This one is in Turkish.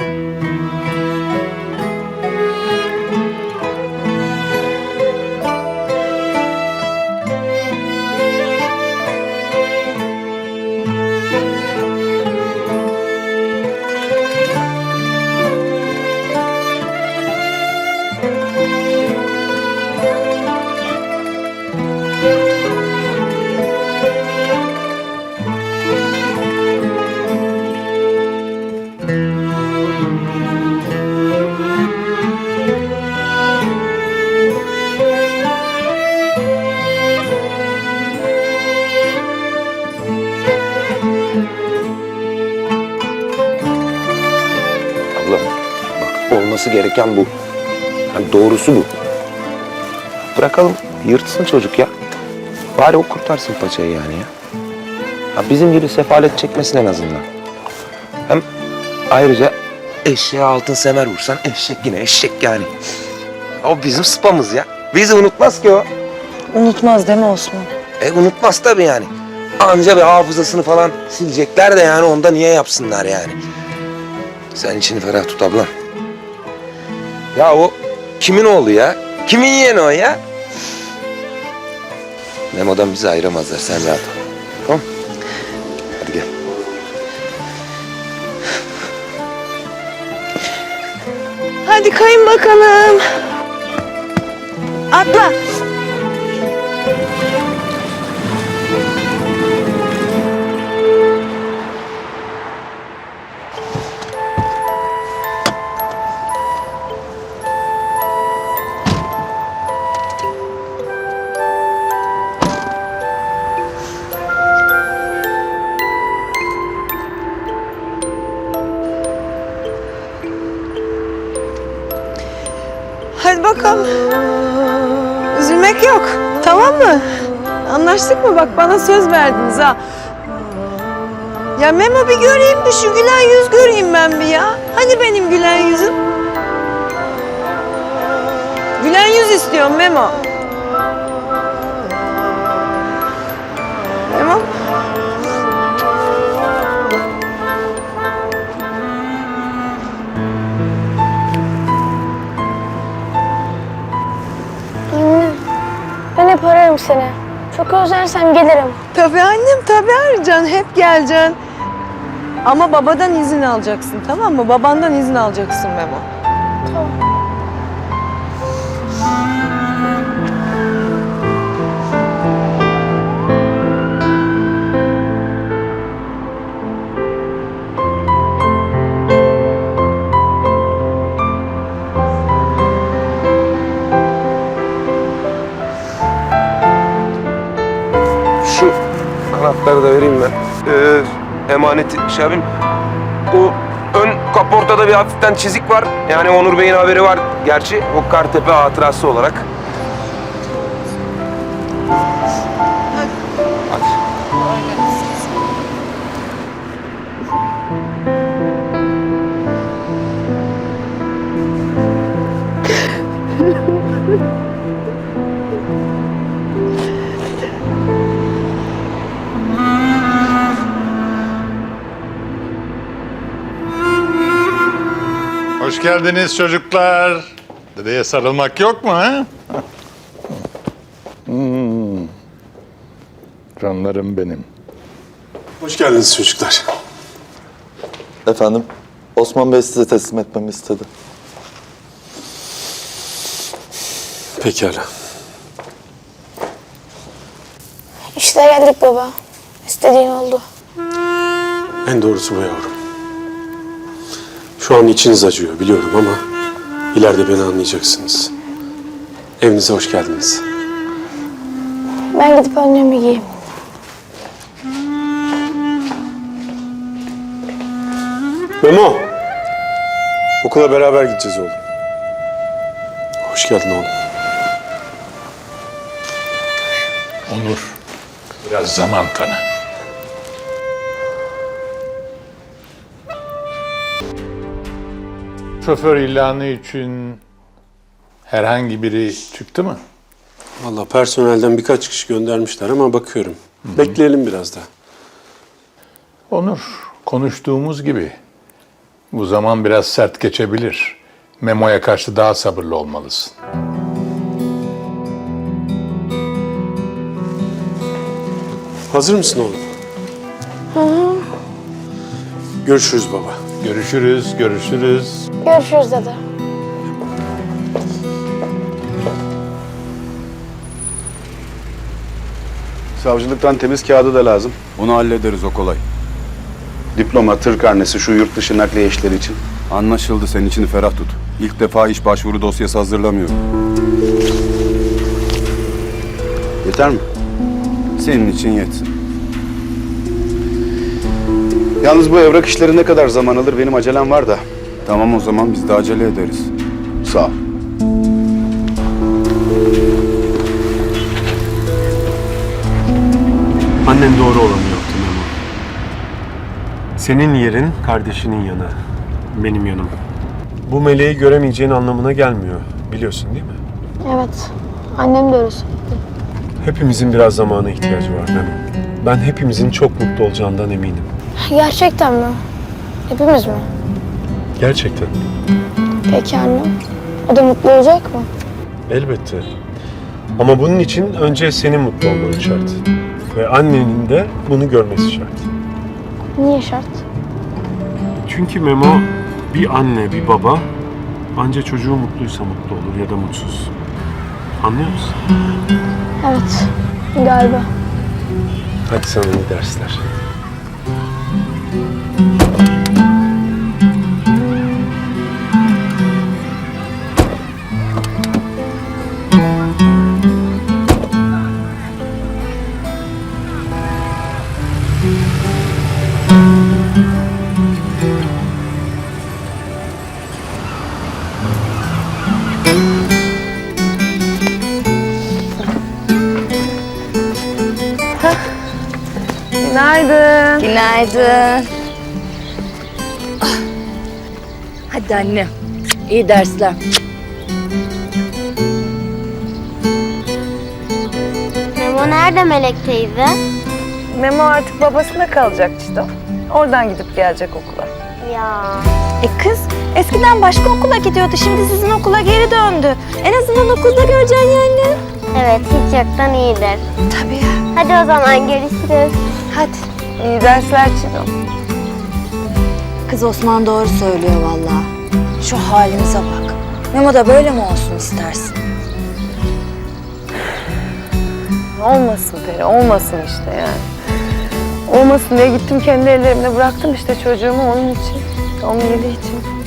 Abla gereken bu. Yani doğrusu bu. Bırakalım yırtsın çocuk ya. Bari o kurtarsın paçayı yani ya. Ha bizim gibi sefalet çekmesin en azından. Hem ayrıca eşeğe altın semer vursan eşek yine eşek yani. O bizim spamız ya. Bizi unutmaz ki o. Unutmaz değil mi Osman? E unutmaz tabii yani. Anca bir hafızasını falan silecekler de yani onda niye yapsınlar yani. Sen içini ferah tut abla. Ya o kimin oğlu ya? Kimin yeğeni o ya? Memo'dan bizi ayıramazlar sen rahat ol. Tamam Hadi gel. Hadi kayın bakalım. Atla. Bakalım. Üzülmek yok. Tamam mı? Anlaştık mı? Bak bana söz verdiniz ha. Ya Memo bir göreyim bir şu gülen yüz göreyim ben bir ya. Hani benim gülen yüzüm? Gülen yüz istiyorum Memo. Seni. Çok özlersem gelirim. Tabii annem tabii arayacaksın. Hep geleceksin. Ama babadan izin alacaksın tamam mı? Babandan izin alacaksın Memo. Tamam. Emaneti şey yapayım. Bu ön kaportada bir hafiften çizik var. Yani Onur Bey'in haberi var gerçi. O Kartepe hatırası olarak. Hadi. Hoş geldiniz çocuklar. Dedeye sarılmak yok mu ha? Hmm. Canlarım benim. Hoş geldiniz çocuklar. Efendim, Osman Bey size teslim etmemi istedi. Pekala. İşte geldik baba. İstediğin oldu. En doğrusu bu yavrum. Şu an içiniz acıyor biliyorum ama ileride beni anlayacaksınız. Evinize hoş geldiniz. Ben gidip önlüğümü giyeyim. Memo! Okula beraber gideceğiz oğlum. Hoş geldin oğlum. Onur, biraz zaman tanı. Şoför ilanı için herhangi biri çıktı mı? Vallahi personelden birkaç kişi göndermişler ama bakıyorum. Bekleyelim biraz da. Onur, konuştuğumuz gibi Bu zaman biraz sert geçebilir. Memo'ya karşı daha sabırlı olmalısın. Hazır mısın oğlum? Görüşürüz baba. Görüşürüz, görüşürüz. Görüşürüz dede. Savcılıktan temiz kağıdı da lazım. Onu hallederiz o kolay. Diploma, tır karnesi, şu yurt dışı nakliye işleri için. Anlaşıldı senin içini ferah tut. İlk defa iş başvuru dosyası hazırlamıyorum. Yeter mi? Senin için yetsin. Yalnız bu evrak işleri ne kadar zaman alır? Benim acelem var da. Tamam o zaman biz de acele ederiz. Sağ ol. Annen doğru olanı yaptı Memo. Senin yerin kardeşinin yanı. Benim yanım. Bu meleği göremeyeceğin anlamına gelmiyor. Biliyorsun değil mi? Evet. Annem de öyle söyledi. Hepimizin biraz zamana ihtiyacı var Memo. Ben hepimizin çok mutlu olacağından eminim. Gerçekten mi? Hepimiz mi? Gerçekten. Peki annem? O da mutlu olacak mı? Elbette. Ama bunun için önce senin mutlu olman şart. Ve annenin de bunu görmesi şart. Niye şart? Çünkü Memo bir anne, bir baba anca çocuğu mutluysa mutlu olur ya da mutsuz. Anlıyor musun? Evet. Galiba. Hadi sana iyi dersler. Günaydın. Günaydın. Ah. Hadi annem. İyi dersler. Memo nerede Melek teyze? Memo artık babasında kalacak işte. Oradan gidip gelecek okula. Ya. E kız eskiden başka okula gidiyordu. Şimdi sizin okula geri döndü. En azından okulda göreceksin yani. Evet hiç yoktan iyidir. Tabii ya. Hadi o zaman görüşürüz. Hadi. İyi dersler Çiğdem. Kız Osman doğru söylüyor vallahi. Şu halimize bak. Memo da böyle mi olsun istersin? Olmasın Peri, olmasın işte yani. Olmasın diye gittim kendi ellerimle bıraktım işte çocuğumu onun için. Onun iyiliği için.